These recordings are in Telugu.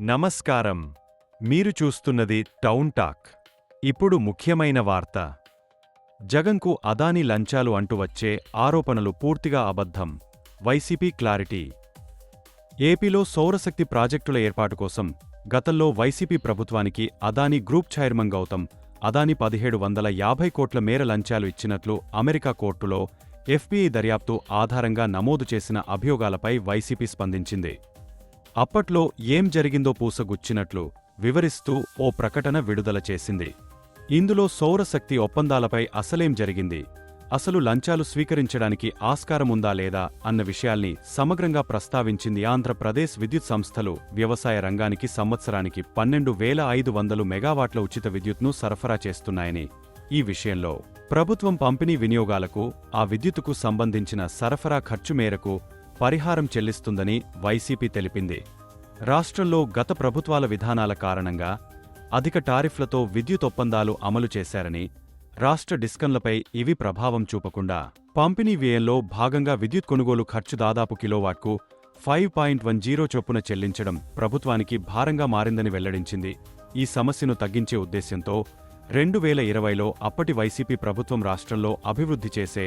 నమస్కారం. మీరు చూస్తున్నది టౌన్ టాక్. ఇప్పుడు ముఖ్యమైన వార్త. జగన్కు అదాని లంచాలు అంటూ వచ్చే ఆరోపణలు పూర్తిగా అబద్ధం. వైసీపీ క్లారిటీ. ఏపీలో సౌరశక్తి ప్రాజెక్టుల ఏర్పాటు కోసం గతంలో వైసీపీ ప్రభుత్వానికి అదాని గ్రూప్ చైర్మన్ గౌతమ్ అదాని పదిహేడు వందల యాభై కోట్ల మేర లంచాలు ఇచ్చినట్లు అమెరికా కోర్టులో ఎఫ్బీఐ దర్యాప్తు ఆధారంగా నమోదు చేసిన అభియోగాలపై వైసీపీ స్పందించింది. అప్పట్లో ఏం జరిగిందో పూసగుచ్చినట్లు వివరిస్తూ ఓ ప్రకటన విడుదల చేసింది. ఇందులో సౌరశక్తి ఒప్పందాలపై అసలేం జరిగింది? అసలు లంచాలు స్వీకరించడానికి ఆస్కారముందా లేదా అన్న విషయాల్ని సమగ్రంగా ప్రస్తావించింది ఆంధ్రప్రదేశ్ విద్యుత్ సంస్థలు. వ్యవసాయ రంగానికి సంవత్సరానికి పన్నెండు వేల ఐదు వందలు మెగావాట్ల ఉచిత విద్యుత్ను సరఫరా చేస్తున్నాయని ఈ విషయంలో ప్రభుత్వం పంపిణీ వినియోగాలకు ఆ విద్యుత్తుకు సంబంధించిన సరఫరా ఖర్చు మేరకు పరిహారం చెల్లిస్తుందని వైసీపీ తెలిపింది. రాష్ట్రంలో గత ప్రభుత్వాల విధానాల కారణంగా అధిక టారిఫ్లతో విద్యుత్ ఒప్పందాలు అమలు చేశారని రాష్ట్ర డిస్కంలపై ఇవి ప్రభావం చూపకుండా పంపిణీ వ్యయంలో భాగంగా విద్యుత్ కొనుగోలు ఖర్చు దాదాపు కిలోవాట్కు ఫైవ్ పాయింట్ వన్ జీరో చొప్పున చెల్లించడం ప్రభుత్వానికి భారంగా మారిందని వెల్లడించింది. ఈ సమస్యను తగ్గించే ఉద్దేశ్యంతో రెండు వేల ఇరవైలో అప్పటి వైసీపీ ప్రభుత్వం రాష్ట్రంలో అభివృద్ధి చేసే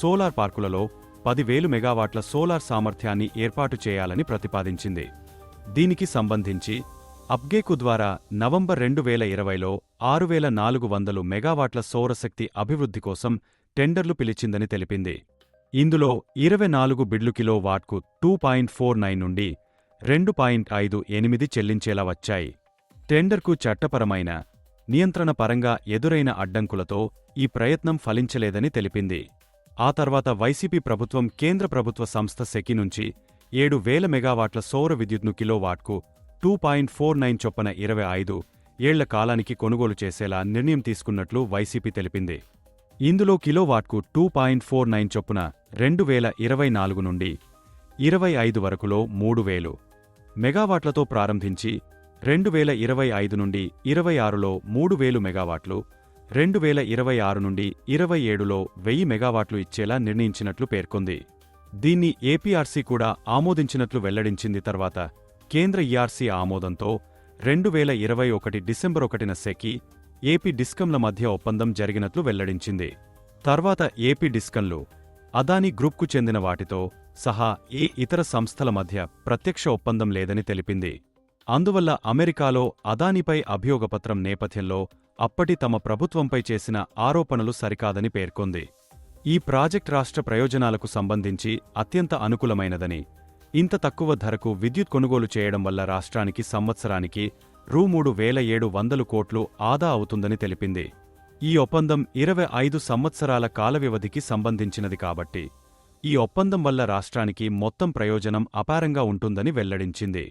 సోలార్ పార్కులలో పదివేలు మెగావాట్ల సోలార్ సామర్థ్యాన్ని ఏర్పాటు చేయాలని ప్రతిపాదించింది. దీనికి సంబంధించి అప్గేకు ద్వారా నవంబర్ రెండు వేల ఇరవైలో ఆరు వేల నాలుగు వందలు మెగావాట్ల సౌరశక్తి అభివృద్ధి కోసం టెండర్లు పిలిచిందని తెలిపింది. ఇందులో ఇరవై నాలుగు బిడ్లు కిలో వాట్కు టూ పాయింట్ ఫోర్ నైన్ నుండి రెండు పాయింట్ ఐదు ఎనిమిది చెల్లించేలా వచ్చాయి. టెండర్కు చట్టపరమైన నియంత్రణ పరంగా ఎదురైన అడ్డంకులతో ఈ ప్రయత్నం ఫలించలేదని తెలిపింది. ఆ తర్వాత వైసీపీ ప్రభుత్వం కేంద్ర ప్రభుత్వ సంస్థ సెకి నుంచి ఏడు వేల మెగావాట్ల సౌర విద్యుత్ను కిలోవాట్కు టూ పాయింట్ ఫోర్ నైన్ చొప్పున ఇరవై ఐదు ఏళ్ళ కాలానికి కొనుగోలు చేసేలా నిర్ణయం తీసుకున్నట్లు వైసీపీ తెలిపింది. ఇందులో కిలోవాట్కు టూ పాయింట్ ఫోర్ నైన్ చొప్పున రెండు వేల ఇరవై నాలుగు నుండి ఇరవై ఐదు వరకులో మూడు వేలు మెగావాట్లతో ప్రారంభించి రెండు వేల ఇరవై ఐదు నుండి ఇరవై ఆరులో మూడు వేలు మెగావాట్లు రెండు వేల ఇరవై ఆరు నుండి ఇరవై ఏడులో వెయ్యి మెగావాట్లు ఇచ్చేలా నిర్ణయించినట్లు పేర్కొంది. దీన్ని ఏపీఆర్సీ కూడా ఆమోదించినట్లు వెల్లడించింది తర్వాత కేంద్ర ఈఆర్సీ ఆమోదంతో రెండు వేల ఇరవై ఒకటి డిసెంబర్ ఒకటిన సెకి ఏపీ డిస్కంల మధ్య ఒప్పందం జరిగినట్లు వెల్లడించింది. తర్వాత ఏపీ డిస్కంలు అదానీ గ్రూప్కు చెందిన వాటితో సహా ఏ ఇతర సంస్థల మధ్య ప్రత్యక్ష ఒప్పందం లేదని తెలిపింది. అందువల్ల అమెరికాలో అదానిపై అభియోగపత్రం నేపథ్యంలో అప్పటి తమ ప్రభుత్వంపై చేసిన ఆరోపణలు సరికాదని పేర్కొంది. ఈ ప్రాజెక్ట్ రాష్ట్ర ప్రయోజనాలకు సంబంధించి అత్యంత అనుకూలమైనదని ఇంత తక్కువ ధరకు విద్యుత్ కొనుగోలు చేయడం వల్ల రాష్ట్రానికి సంవత్సరానికి రూ మూడు వేల ఏడు వందలు కోట్లు ఆదా అవుతుందని తెలిపింది. ఈ ఒప్పందం ఇరవై ఐదు సంవత్సరాల కాల వ్యవధికి సంబంధించినది కాబట్టి ఈ ఒప్పందం వల్ల రాష్ట్రానికి మొత్తం ప్రయోజనం అపారంగా ఉంటుందని వెల్లడించింది.